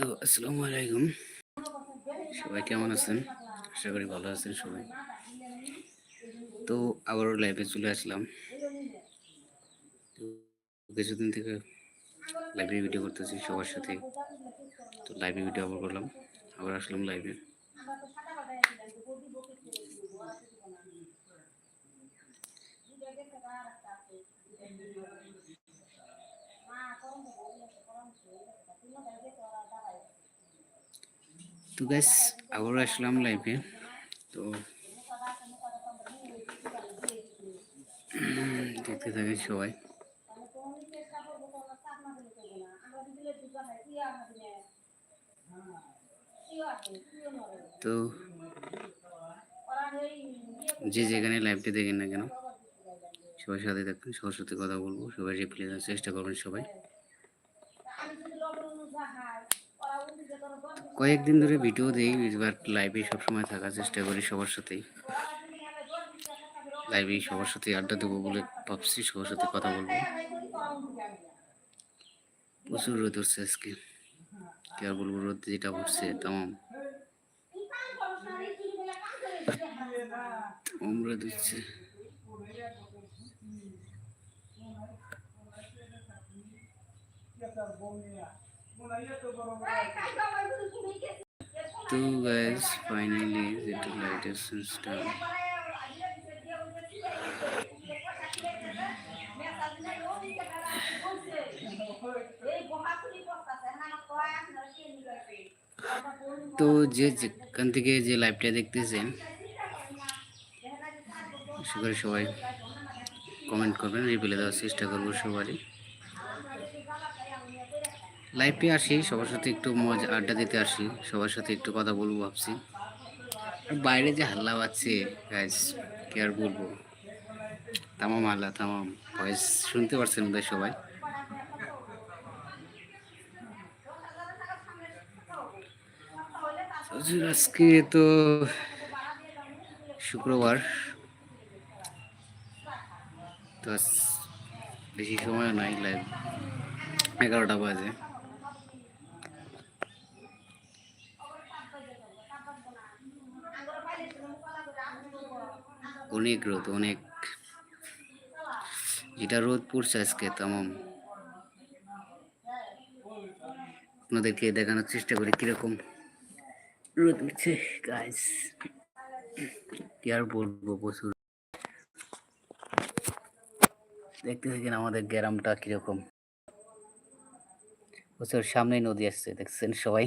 তো আসসালামু আলাইকুম। সবাই কেমন আছেন? আশা করি ভালো আছেন সবাই। তো আবারও লাইভে চলে আসলাম। তো কিছুদিন থেকে লাইভে ভিডিও করতেছি সবার সাথে। তো লাইভে ভিডিও আবার করলাম, আবার আসলাম লাইভে তো গ্যাস আবারও আসলাম লাইভে তো দেখতে থাকেন সবাই। তো যে যেখানে লাইভটি দেখেন না কেন, সবার সাথে থাকবেন সবার সাথে কথা বলব, সবাই রিপ্লাই দেওয়ার চেষ্টা করবেন সবাই। কয়েকদিন ধরে ভিডিও দেই, এবার লাইভে সবসময় থাকার চেষ্টা করি সবার সাথেই। লাইভে সবার সাথে আড্ডা দেবো বলে ভাবছি, সবার সাথে কথা বলব। প্রচুর রোদ উঠছে আজকে। কি আর বলব, রোদ যেটা উঠছে তাম তাম রোদ উঠছে। তো গাইস ফাইনালি যেটা লাইটের সিস্টেম তো যে যেখান থেকে যে লাইভটা দেখতেছেন আশা করি সবাই কমেন্ট করবেন রিপ্লাই দেওয়ার চেষ্টা করব সবারই লাইভে আসি, সবার সাথে একটু মজা, আড্ডা দিতে আসি, সবার সাথে একটু কথা বলব ভাবছি। বাইরে যে হাল্লা পাচ্ছে গাইজ কি আর বলব? তামাম হাল্লা, তামাম। ভয়েস শুনতে পারছেন বোধহয় সবাই? আজকে তো শুক্রবার। তো বেশি সময় নাই লাইভ এগারোটা বাজে। অনেক রোদ, অনেক যেটা রোদ পড়ছে আজকে তামাম আপনাদেরকে দেখানোর চেষ্টা করি কীরকম রোদ উঠছে গাইস কি আর বলব, প্রচুর। দেখতে থাকেন আমাদের গ্রামটা কীরকম। প্রচুর সামনে নদী আসছে, দেখছেন সবাই?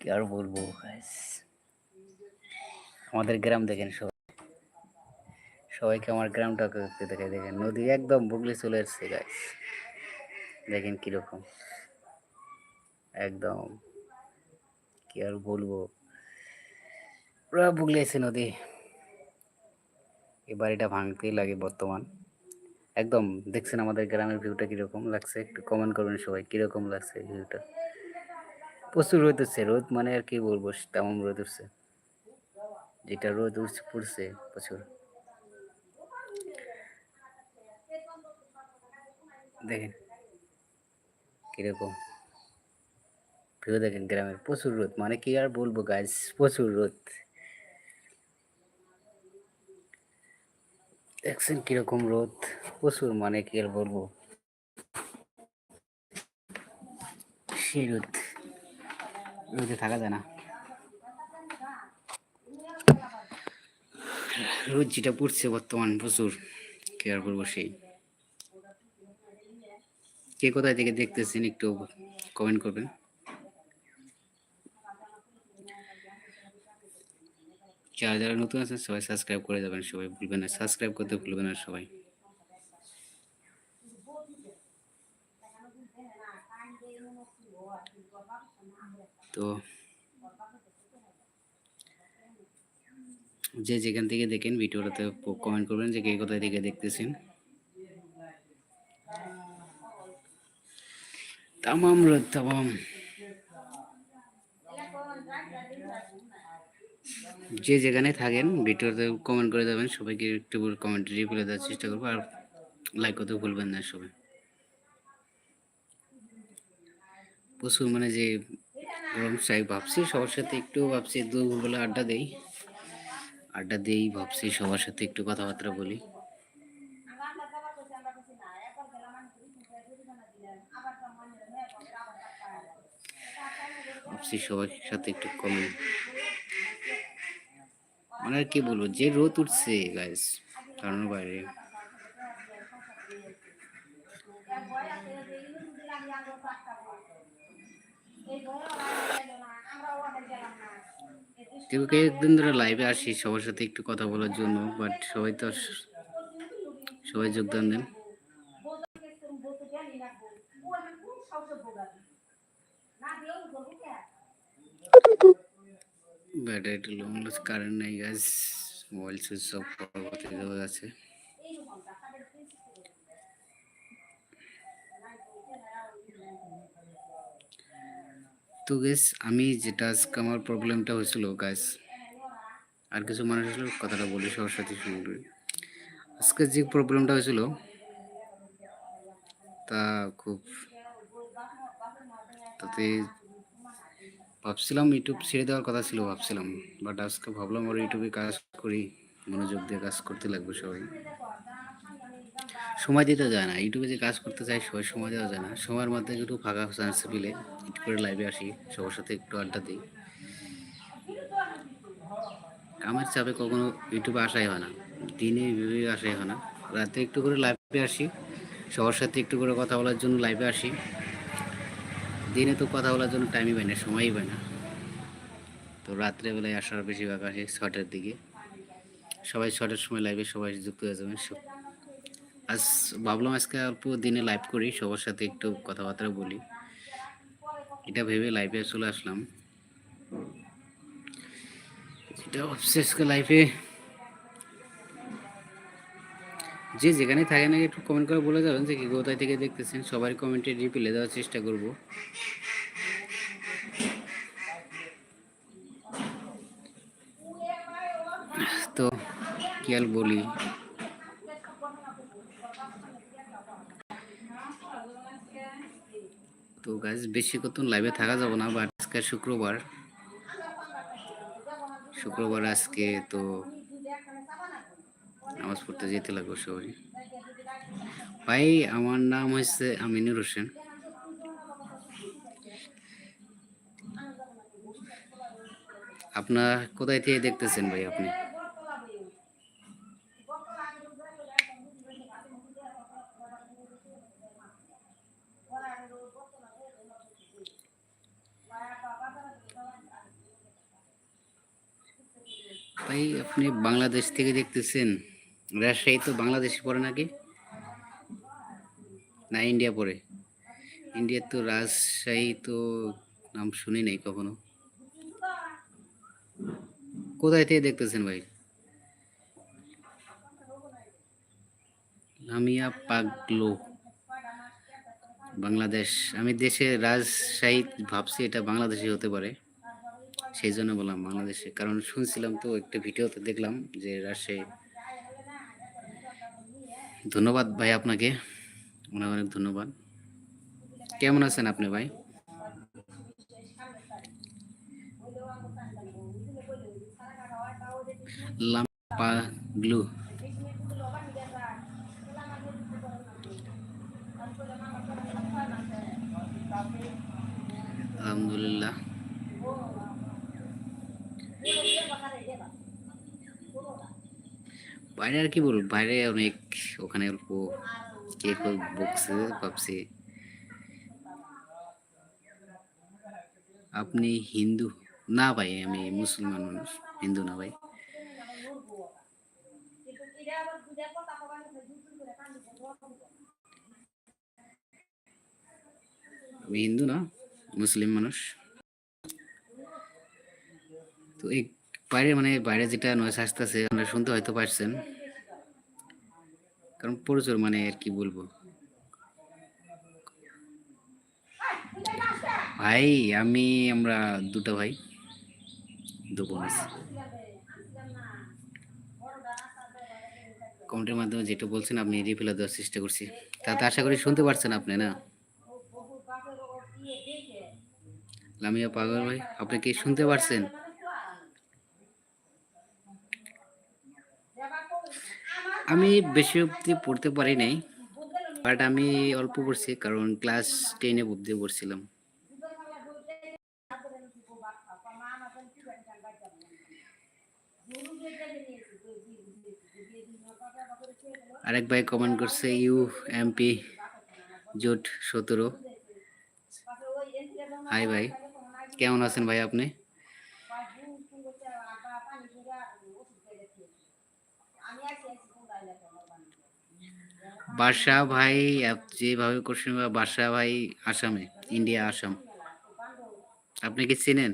কি আর বলব, guys? আমাদের গ্রাম দেখেন সবাই। সবাইকে আমার গ্রামটা করতে দেখে দেখেন নদী একদম বুগলি চলে এসছে গাইস দেখেন কীরকম। একদম, কি আর বলব? পুরা বুগলি নদী। এই বাড়িটা ভাঙতেই লাগে বর্তমান। একদম, দেখছেন আমাদের গ্রামের ভিউটা কীরকম লাগছে? একটু কমেন্ট করবেন সবাই, কীরকম লাগছে ভিউটা? প্রচুর রোদ উঠছে, রোদ মানে আর কি বলব, তেমন রোদ উঠছে। যেটা রোদ পড়ছে প্রচুর। দেখেন কীরকম। ভিউ দেখেন গ্রামের প্রচুর রোদ। মানে কি আর বলব গাছ প্রচুর রোদ। দেখছেন কীরকম রোদ? প্রচুর মানে কি আর বলব? সেই রোদ। রোদে থাকা যায় না। রোদ যেটা পড়ছে বর্তমান, প্রচুর। কি আর বলব সেই। কে কোথায় থেকে দেখতেছেন একটু কমেন্ট করবেন। যারা যারা নতুন আছেন, সবাই সাবস্ক্রাইব করে যাবেন, সবাই ভুলবেন না। সাবস্ক্রাইব করতে ভুলবেন না সবাই। তো যে যেখান থেকে দেখেন ভিডিওটাতে কমেন্ট করবেন যে কে কোথায় থেকে দেখতেছেন। তামাম রোদ যে যেখানে থাকেন, ভিডিওতে কমেন্ট করে দেবেন সবাইকে একটু কমেন্ট রিপ্লাই দেওয়ার চেষ্টা করব, আর লাইক করতে ভুলবেন না সবাই। প্রচুর মানে যে গরম চাই ভাবছি, সবার সাথে একটু ভাবছি দুপুরবেলা আড্ডা দেই। আড্ডা দেই ভাবছি সবার সাথে একটু কথাবার্তা বলি। ভাবছি সবার সাথে একটু কম। মানে কি বলব, যে রোদ উঠছে গাইস কারণ বাইরে। কেউ কেউ একদিন ধরে লাইভে আসি সবার সাথে একটু কথা বলার জন্য বাট সবাই তো সবাই যোগদান দেন। ব্যাটারি লো কারেন্ট নাই গাছ মোবাইল সুইচ অফ করতে আছে তো গেস আমি যেটা আজকে আমার প্রবলেমটা হয়েছিল গাছ আর কিছু মানুষ আসলে কথাটা বলি সবার সাথে শুরু আজকে যে প্রবলেমটা হয়েছিল, তা খুব তাতে ভাবছিলাম ইউটিউব ছেড়ে দেওয়ার কথা ছিল, ভাবছিলাম। বাট আজকে ভাবলাম আর ইউটিউবে কাজ করি, মনোযোগ দিয়ে কাজ করতে লাগবে সবাই। সময় দিতে যায় না। ইউটিউবে যে কাজ করতে চাই সবাই সময় দেওয়া যায় না। সময়ের মধ্যে একটু ফাঁকা চান্স পেলে, একটু করে লাইভে আসি, সবার সাথে একটু আড্ডা দিই। কামের চাপে কখনো ইউটিউবে আসাই হয় না। দিনে ভেবে আসাই হয় না। রাতে একটু করে লাইভে আসি, সবার সাথে একটু করে কথা বলার জন্য লাইভে আসি। দিনে তো কথা বলার জন্য টাইমই পাই না, সময়ই পাই না। তো রাত্রেবেলায় আসার বেশিরভাগ আসি ছটার দিকে। সবাই ছটার সময় লাইভে সবাই যুক্ত হয়ে যাবেন আজ ভাবলাম আজকে অল্প দিনে লাইভ করি, সবার সাথে একটু কথাবার্তা বলি। এটা ভেবে লাইভে চলে আসলাম। এটা লাইফে যে যেখানে থাকে না একটু কমেন্ট করে বলে যাবেন যে, কি কোথায় থেকে দেখতেছেন? সবারই কমেন্টে রিপ্লাই দেওয়ার চেষ্টা করব। তো, কি আর বলি? তো গাছ বেশি কত লাইভে থাকা যাব না বাট আজকে শুক্রবার। শুক্রবার আজকে, তো নামাজ পড়তে যেতে লাগবে সবাই। ভাই, আমার নাম হচ্ছে আমিনুর হোসেন। আপনার কোথায় থেকে দেখতেছেন ভাই আপনি ভাই আপনি বাংলাদেশ থেকে দেখতেছেন, রাজশাহী তো বাংলাদেশে পড়ে নাকি? না, ইন্ডিয়া পড়ে। ইন্ডিয়ার তো রাজশাহী তো নাম শুনি নাই কখনো। কোথায় থেকে দেখতেছেন ভাই? লামিয়া পাগলো। বাংলাদেশ। আমি দেশে রাজশাহী ভাবছি, এটা বাংলাদেশে হতে পারে। সেই জন্য বললাম বাংলাদেশে। কারণ শুনছিলাম তো একটা ভিডিওতে দেখলাম যে রাজশাহী। ধন্যবাদ ভাই আপনাকে। অনেক অনেক ধন্যবাদ। কেমন আছেন আপনি ভাই? আলহামদুলিল্লাহ। বাইরে আর কি বলব? বাইরে অনেক ওখানে অল্প কেক বকছে, ভাবছি। আপনি হিন্দু? না ভাই, আমি মুসলমান মানুষ, হিন্দু না ভাই। আমি হিন্দু না, মুসলিম মানুষ। তো এই বাইরে মানে বাইরে যেটা নয়েস আসতেছে, আপনারা শুনতে হয়তো পারছেন। কারণ প্রচুর মানে আর কি বলব। ভাই, আমি, আমরা দুটো ভাই দু। কমেন্টের মাধ্যমে যেটা বলছেন, আপনি রিপ্লাই দেওয়ার চেষ্টা করছি। তাতে আশা করি শুনতে পারছেন আপনি, না? লামিয়া পাগল ভাই, আপনি কি শুনতে পারছেন? আমি বেশি অব্দি পড়তে পারি নাই বাট আমি অল্প পড়ছি, কারণ ক্লাস টেনে অব্দি পড়ছিলাম। আরেক ভাই কমেন্ট করছে, ইউ এমপি জোট সতেরো। হাই ভাই, কেমন আছেন ভাই আপনি? বাদশাহ ভাই যেভাবে কোশ্চেন বাদশাহ ভাই আসামে, ইন্ডিয়া, আসাম। আপনি কি চিনেন?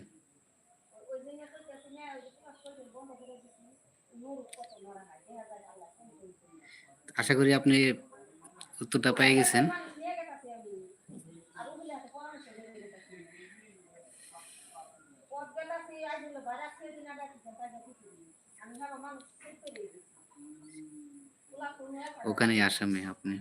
আশা করি আপনি উত্তরটা পেয়ে গেছেন। ওখানে আসামে আপনি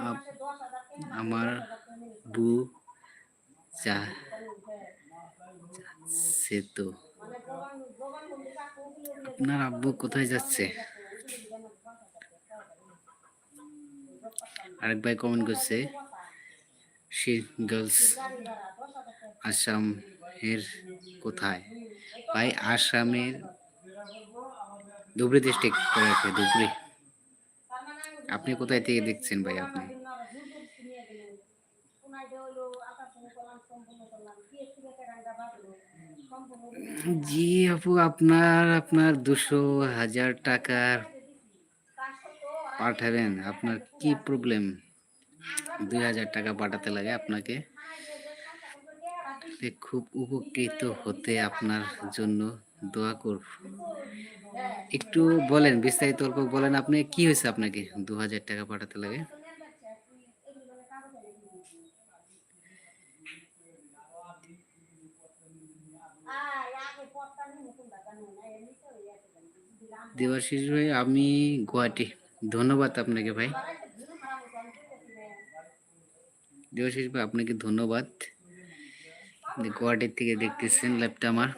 আপ- আমার বু চা সে তো আপনার আব্বু কোথায় যাচ্ছে? আরেক ভাই কমেন্ট করছে, সে গার্লস আসাম এর কোথায়? ভাই, আসামের ধুবড়ি ডিস্ট্রিক্ট করে ধুবড়ি। আপনি কোথায় থেকে দেখছেন ভাই আপনি? জি আপু, আপনার আপনার দুশো হাজার টাকার পাঠাবেন। আপনার কি প্রবলেম দুই হাজার টাকা পাঠাতে লাগে আপনাকে। খুব উপকৃত হতে আপনার জন্য দোয়া করব। একটু বলেন, বিস্তারিত বলেন আপনি, কি হয়েছে আপনাকে? দু হাজার টাকা পাঠাতে লাগে? দেবাশিস ভাই আমি গুয়াহাটি। ধন্যবাদ আপনাকে ভাই। দেবাশিস ভাই আপনাকে ধন্যবাদ। গুয়াহাটির থেকে দেখতেছেন ল্যাপটা আমার।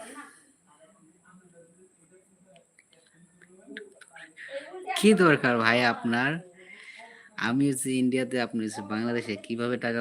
কি দরকার ভাই আপনার? আমি হচ্ছে ইন্ডিয়াতে, আপনি হচ্ছে বাংলাদেশে কীভাবে টাকা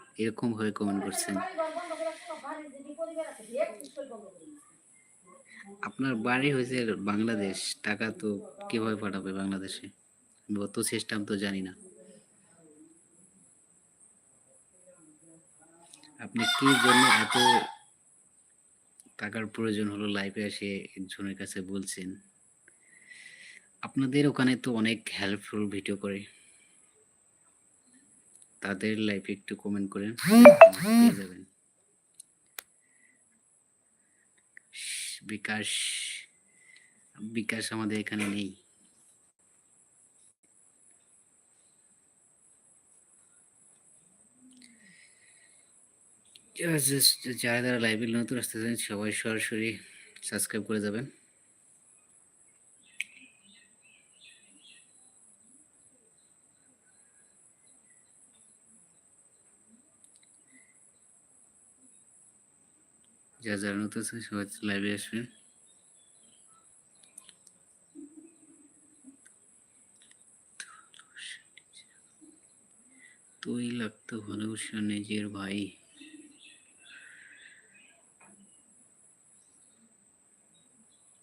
এরকম ভাবে কমেন্ট করছেন। আপনার বাড়ি হয়েছে বাংলাদেশ, টাকা তো কীভাবে পাঠাবে বাংলাদেশে? অত সিস্টেম তো জানি না। আপনি কি জন্য এত টাকার প্রয়োজন হলো লাইফে এসে একজনের কাছে বলছেন? আপনাদের ওখানে তো অনেক হেল্পফুল ভিডিও করে। তাদের লাইফে একটু কমেন্ট করেন। পেয়ে যাবেন। বিকাশ বিকাশ আমাদের এখানে নেই। যারা যারা লাইভে নতুন আসতেছেন সবাই সরাসরি সাবস্ক্রাইব করে যাবেন। যারা যারা নতুন আছেন সবাই লাইভে আসবেন। তুই লাগতো ভালোবাসা নিজের ভাই।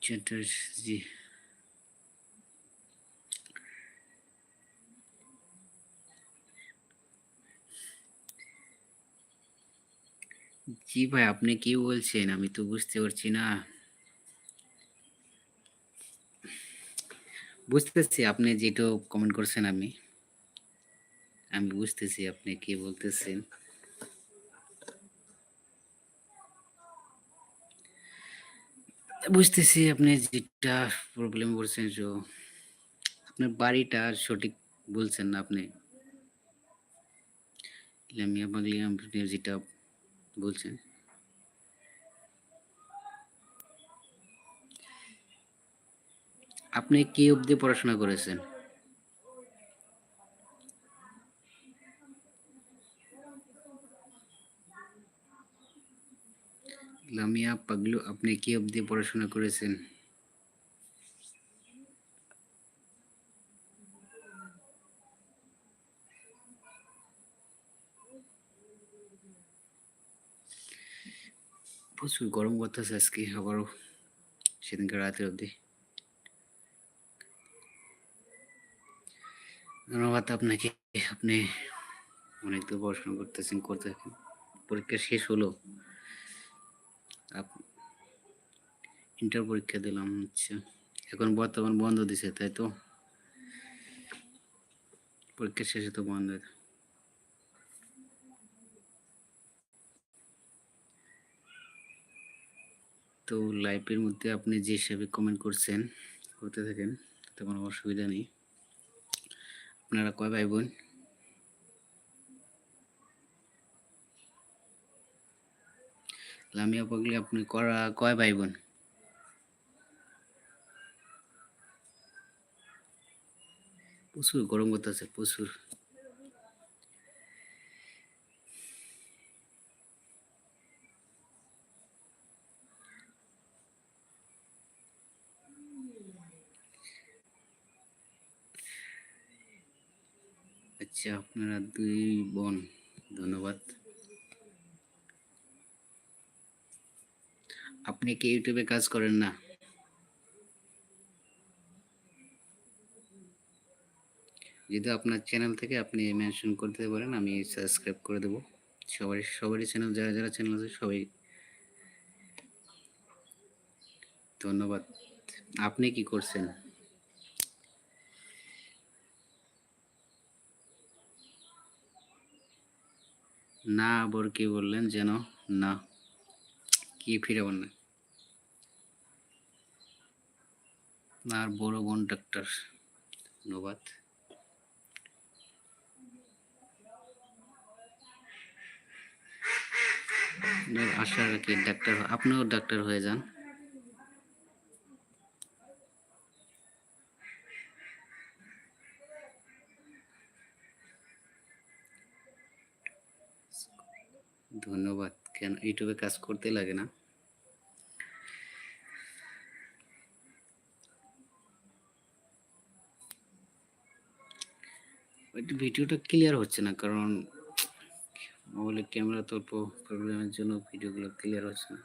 চ্যাটার্জি। জি ভাই, আপনি কি বলছেন? আমি তো বুঝতে পারছি না। বুঝতেছি, আপনি যেটা কমেন্ট করছেন আমি। আমি বুঝতেছি আপনি কি বলতেছেন। বুঝতেছি আপনি যেটা প্রবলেম বলছেন যে আপনার বাড়িটা সঠিক বলছেন না আপনি। লামিয়া বাগলি আপনি যেটা বলছেন? আপনি কি অবধি পড়াশোনা করেছেন? লামিয়া পাগলু আপনি কি অবধি পড়াশোনা করেছেন? প্রচুর গরম করতেছে আজকে, আবারও সেদিনকে রাতের অবধি। ধন্যবাদ আপনাকে, আপনি অনেক দূর পড়াশোনা করতেছেন, করতে পরীক্ষা শেষ হলো। ইন্টার পরীক্ষা দিলাম আচ্ছা এখন বর্তমান বন্ধ দিছে, তাই তো? পরীক্ষা শেষে তো বন্ধ। তো লাইভের মধ্যে আপনি যে হিসাবে কমেন্ট করছেন, করতে থাকেন তাতে কোনো অসুবিধা নেই। আপনারা কয় ভাই বোন লামিয়া পাগলি আপনি করা, কয় ভাই বোন প্রচুর, গরম করতেছে, প্রচুর। আচ্ছা আপনারা দুই বোন, ধন্যবাদ। আপনি কি ইউটিউবে কাজ করেন না? যদি আপনার চ্যানেল থেকে আপনি মেনশন করতে পারেন, আমি সাবস্ক্রাইব করে দেবো। সবারই সবারই চ্যানেল, যারা যারা চ্যানেল আছে, সবাই ধন্যবাদ। আপনি কি করছেন? না আবার কি বললেন যেন না। কি ফিরে না আর বড় বোন ডাক্তার ধন্যবাদ আশা রাখি ডাক্তার আপনিও ডাক্তার হয়ে যান। ধন্যবাদ। কেন, ইউটিউবে কাজ করতে লাগে না। ভিডিওটা ক্লিয়ার হচ্ছে না, কারণ মোবাইলের ক্যামেরা তো প্রবলেমের জন্য ভিডিওগুলো ক্লিয়ার হচ্ছে না।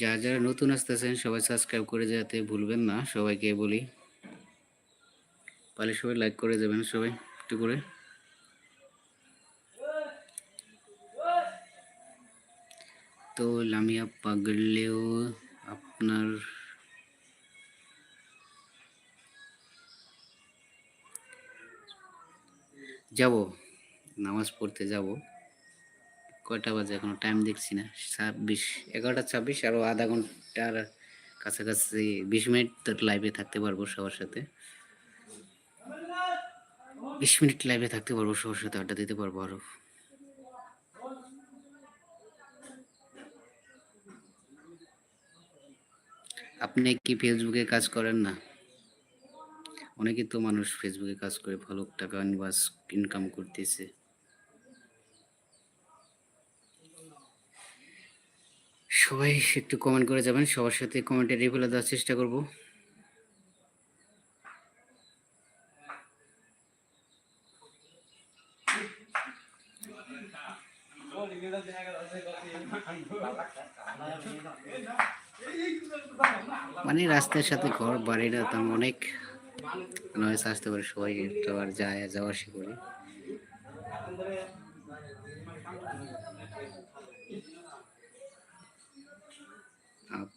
যারা যারা নতুন আসতেছেন, সবাই সাবস্ক্রাইব করে যেতে ভুলবেন না। সবাইকে বলি পারলে সবাই লাইক করে যাবেন সবাই, একটু করে। তো লামিয়া পাগলেও আপনার যাব, নামাজ পড়তে যাব। কয়টা বাজে এখনও? টাইম দেখছি না। ছাব্বিশ, এগারোটা ছাব্বিশ আরও আধা ঘণ্টার কাছাকাছি বিশ মিনিট লাইভে থাকতে পারব সবার সাথে। বিশ মিনিট লাইভে থাকতে পারব সবার সাথে, আড্ডা দিতে পারব আরও। আপনি কি ফেসবুকে কাজ করেন না? অনেকে তো মানুষ ফেসবুকে কাজ করে ভালো টাকা ইনকাম করতেছে। সবাই একটু কমেন্ট করে যাবেন, সবার সাথে কমেন্টে রিপ্লাই দেওয়ার চেষ্টা করব। মানে রাস্তার সাথে ঘর, বাড়িটা তেমন অনেক নয়েস আসতে পারে, সবাই একটু আর যায়, যাওয়া আসা করে।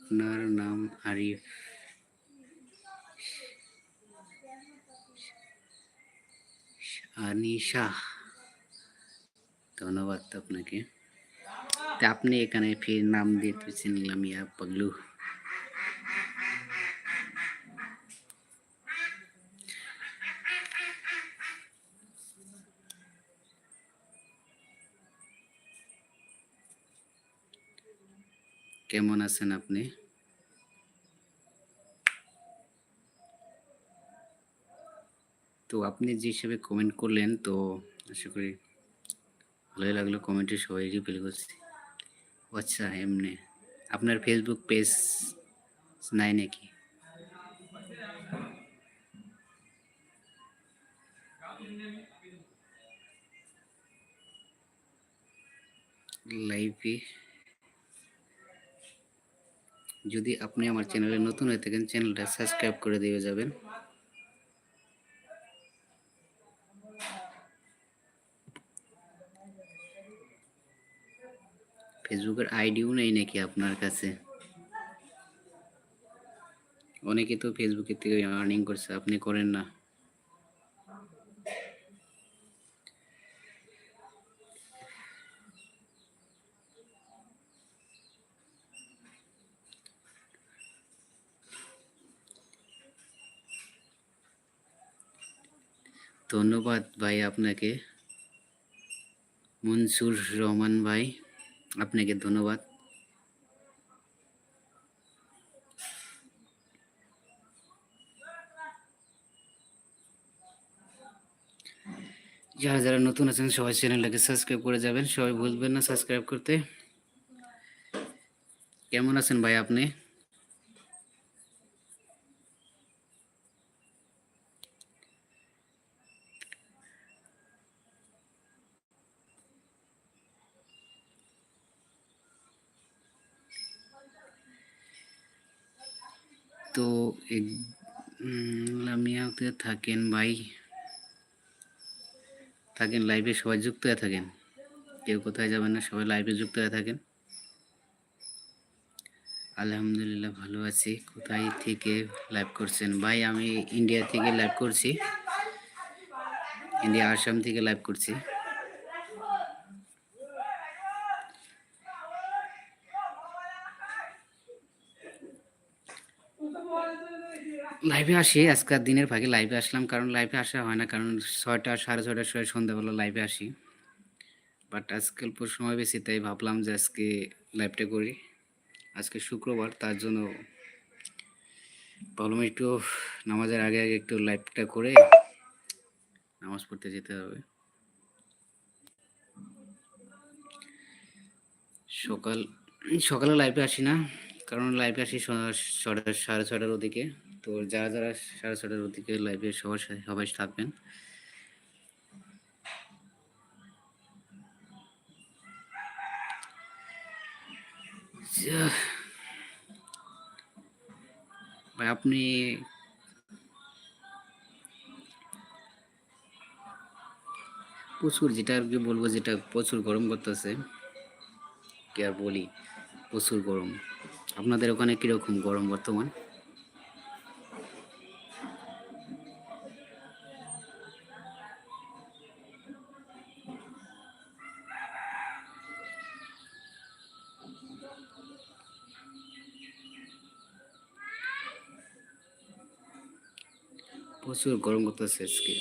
আপনার নাম আরিফ। আনিশা ধন্যবাদ আপনাকে। তা আপনি এখানে ফের নাম দিতেছেন লামিয়া পাগলু। কেমন আছেন আপনি? তো আপনি যে হিসেবে কমেন্ট করলেন, তো আশা করি ভালোই লাগল কমেন্টে সবাই রিপ্লাই করছি আচ্ছা এমনি। আপনার ফেসবুক পেজ নাই নাকি? লাইভে যদি আপনি আমার চ্যানেলে নতুন হয়ে থাকেন, চ্যানেলটা সাবস্ক্রাইব করে দিয়ে যাবেন। ফেসবুকের আইডিও নেই নাকি আপনার কাছে? অনেকে তো ফেসবুকের থেকে আর্নিং করছে, আপনি করেন না। ধন্যবাদ ভাই আপনাকে। মনসুর রহমান ভাই, আপনাকে ধন্যবাদ। যারা যারা নতুন আছেন, সবাই চ্যানেলটাকে সাবস্ক্রাইব করে যাবেন। সবাই ভুলবেন না সাবস্ক্রাইব করতে। কেমন আছেন ভাই আপনি? লামিয়াতে থাকেন ভাই। থাকেন লাইভে সবাই যুক্ত হয়ে থাকেন। কেউ কোথায় যাবেন না, সবাই লাইভে যুক্ত হয়ে থাকেন। আলহামদুলিল্লাহ, ভালো আছি। কোথায় থেকে লাইভ করছেন? ভাই, আমি ইন্ডিয়া থেকে লাইভ করছি। ইন্ডিয়া আসাম থেকে লাইভ করছি। লাইভে আসি আজকের দিনের ভাগে লাইভে আসলাম, কারণ লাইভে আসা হয় না, কারণ ছয়টা, সাড়ে ছয়টার সময় সন্ধ্যাবেলা লাইভে আসি। বাট আজকে অল্প সময় বেশি, তাই ভাবলাম যে আজকে লাইভটা করি। আজকে শুক্রবার, তার জন্য ভাবলাম একটু নামাজের আগে আগে একটু লাইভটা করে নামাজ পড়তে যেতে হবে। সকাল, সকালে লাইভে আসি না, কারণ লাইভে আসি ছটা সাড়ে ছটার ওদিকে। তো যারা যারা সাড়ে ছটার ওদিকে লাইভে সবার সবাই থাকবেন। ভাই, আপনি প্রচুর যেটা আর কি বলব যেটা প্রচুর গরম করতেছে, কি আর বলি, প্রচুর গরম। আপনাদের ওখানে কীরকম গরম বর্তমান? প্রচুর গরম করতেছে আজকে।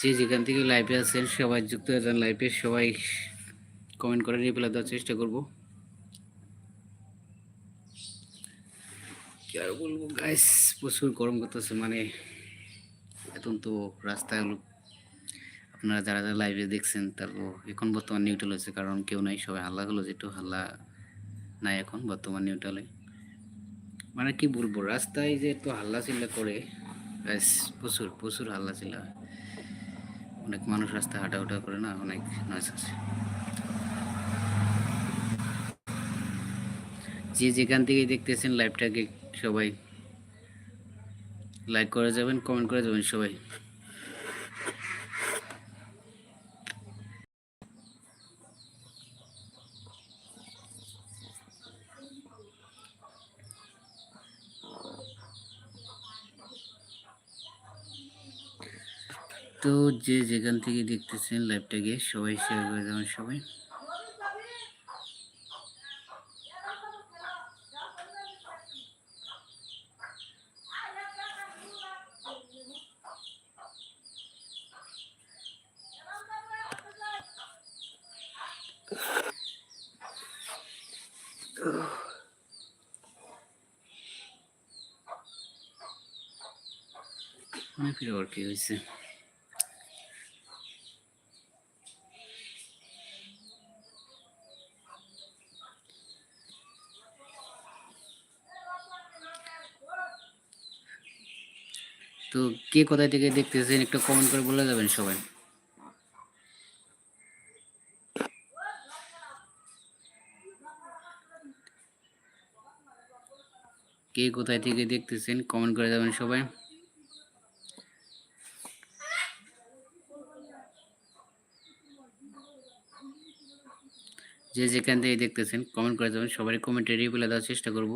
যে যেখান থেকে লাইভে আছেন, সবাই যুক্ত হয়ে লাইভে সবাই কমেন্ট করে রিপ্লাই দেওয়ার চেষ্টা করব। কি আর বলব গাইস প্রচুর গরম করতেছে মানে এখন তো রাস্তায় হলো আপনারা যারা যারা লাইভে দেখছেন তারপর এখন বর্তমান নিউট্রাল হয়েছে, কারণ কেউ নাই, সবাই হাল্লা হলো যেটু হাল্লা নাই এখন বর্তমান নিউট্রালে মানে কি বলব, রাস্তায় যে একটু হাল্লা চিল্লা করে, ব্যাস, প্রচুর প্রচুর হাল্লা চিল্লা অনেক মানুষ রাস্তা হাঁটাউটা করে না, অনেক নয়েস আছে। যে যেখান থেকে দেখতেছেন লাইভটাকে সবাই লাইক করে যাবেন কমেন্ট করে যাবেন সবাই। তো যে যেখান থেকে দেখতেছেন লাইভটাকে সবাই শেয়ার করে যাবেন সবাই। অনেক ফিরে আবার কি হয়েছে? তো কে কোথায় থেকে দেখতেছেন একটু কমেন্ট করে বলে যাবেন সবাই। কে কোথায় থেকে দেখতেছেন কমেন্ট করে যাবেন সবাই। যে যেখান থেকে দেখতেছেন কমেন্ট করে যাবেন, সবারই কমেন্টে রিপ্লাই দেওয়ার চেষ্টা করব।